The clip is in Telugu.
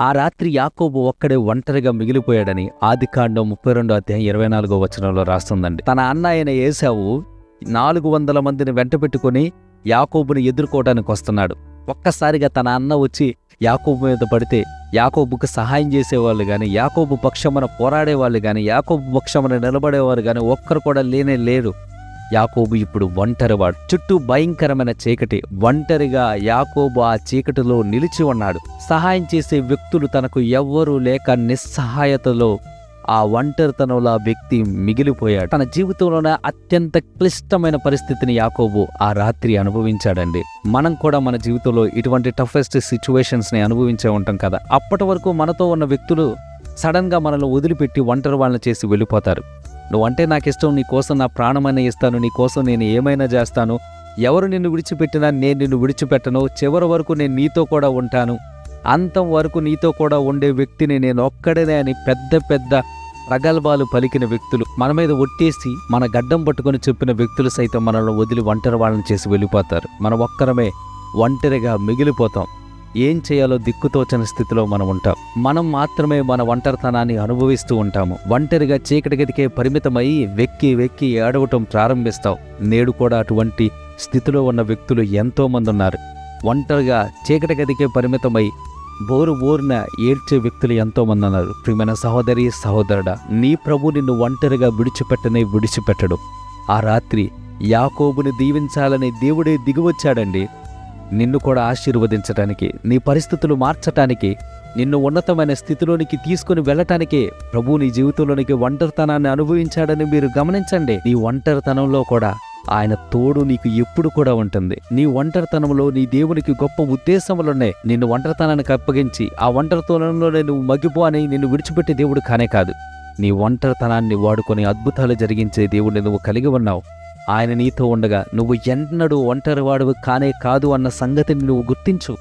ఆ రాత్రి యాకోబు ఒక్కడే ఒంటరిగా మిగిలిపోయాడని ఆదికాండం ముప్పై రెండో అధ్యాయం ఇరవై నాలుగో వచనంలో రాస్తుందండి. తన అన్న అయిన ఏసావు నాలుగు వందల మందిని వెంట పెట్టుకుని యాకోబుని ఎదుర్కోవడానికి వస్తున్నాడు. ఒక్కసారిగా తన అన్న వచ్చి యాకోబు మీద పడితే యాకోబుకు సహాయం చేసేవాళ్ళు కానీ యాకోబు పక్షమున పోరాడేవాళ్ళు కానీ యాకోబు పక్షమున నిలబడేవారు కానీ ఒక్కరు కూడా లేనే లేరు. యాకోబు ఇప్పుడు ఒంటరివాడు. చుట్టూ భయంకరమైన చీకటి. ఒంటరిగా యాకోబు ఆ చీకటిలో నిలిచి ఉన్నాడు. సహాయం చేసే వ్యక్తులు తనకు ఎవ్వరూ లేక నిస్సహాయతలో ఆ ఒంటరితనంలో ఆ వ్యక్తి మిగిలిపోయాడు. తన జీవితంలోనే అత్యంత క్లిష్టమైన పరిస్థితిని యాకోబు ఆ రాత్రి అనుభవించాడండి. మనం కూడా మన జీవితంలో ఇటువంటి టఫెస్ట్ సిచ్యువేషన్స్ని అనుభవించే ఉంటాం కదా. అప్పటి వరకు మనతో ఉన్న వ్యక్తులు సడన్గా మనల్ని వదిలిపెట్టి ఒంటరి వాళ్ళని చేసి వెళ్ళిపోతారు. నువ్వంటే నాకు ఇష్టం నీ కోసం నా ప్రాణమైనా ఇస్తాను నీ కోసం నేను ఏమైనా చేస్తాను ఎవరు నిన్ను విడిచిపెట్టినా నేను నిన్ను విడిచిపెట్టను చివరి వరకు నేను నీతో కూడా ఉంటాను. అంతం వరకు నీతో కూడా ఉండే వ్యక్తిని నేను ఒక్కడనే అని పెద్ద పెద్ద ప్రగల్భాలు పలికిన వ్యక్తులు మన మీద ఒట్టేసి మన గడ్డం పట్టుకొని చెప్పిన వ్యక్తులు సైతం మనల్ని వదిలి ఒంటరి వాళ్ళని చేసి వెళ్ళిపోతారు. మనం ఒక్కరమే ఒంటరిగా మిగిలిపోతాం. ఏం చేయాలో దిక్కుతోచని స్థితిలో మనం ఉంటాం. మనం మాత్రమే మన ఒంటరితనాన్ని అనుభవిస్తూ ఉంటాము. ఒంటరిగా చీకటి గదికే పరిమితమై వెక్కి వెక్కి ఏడవటం ప్రారంభిస్తాం. నేడు కూడా అటువంటి స్థితిలో ఉన్న వ్యక్తులు ఎంతో మంది ఉన్నారు ఒంటరిగా చీకటి గదికే పరిమితమై బోరు బోరున ఏడ్చే వ్యక్తులు ఎంతో మంది ఉన్నారు ప్రియమైన సహోదరి సహోదరుడా నీ ప్రభు నిన్ను ఒంటరిగా విడిచిపెట్టనే విడిచిపెట్టడు. ఆ రాత్రి యాకోబుని దీవించాలని దేవుడే దిగివచ్చాడండి. నిన్ను కూడా ఆశీర్వదించటానికి నీ పరిస్థితులు మార్చటానికి నిన్ను ఉన్నతమైన స్థితిలోనికి తీసుకుని వెళ్ళటానికే ప్రభు నీ జీవితంలోనికి ఒంటరితనాన్ని అనుభవించాడని మీరు గమనించండి. నీ ఒంటరితనంలో కూడా ఆయన తోడు నీకు ఎప్పుడు కూడా ఉంటుంది. నీ ఒంటరితనంలో నీ దేవునికి గొప్ప ఉద్దేశములున్నాయి నిన్ను ఒంటరితనానికి అప్పగించి ఆ ఒంటరితనంలోనే నువ్వు మగ్గిపో అని నిన్ను విడిచిపెట్టే దేవుడు కానే కాదు. నీ ఒంటరితనాన్ని వాడుకొని అద్భుతాలు జరిగించే దేవుడిని నువ్వు కలిగి ఉన్నావు. ఆయన నీతో ఉండగా నువ్వు ఎన్నడూ ఒంటరివాడువు కానే కాదు అన్న సంగతిని నువ్వు గుర్తించు.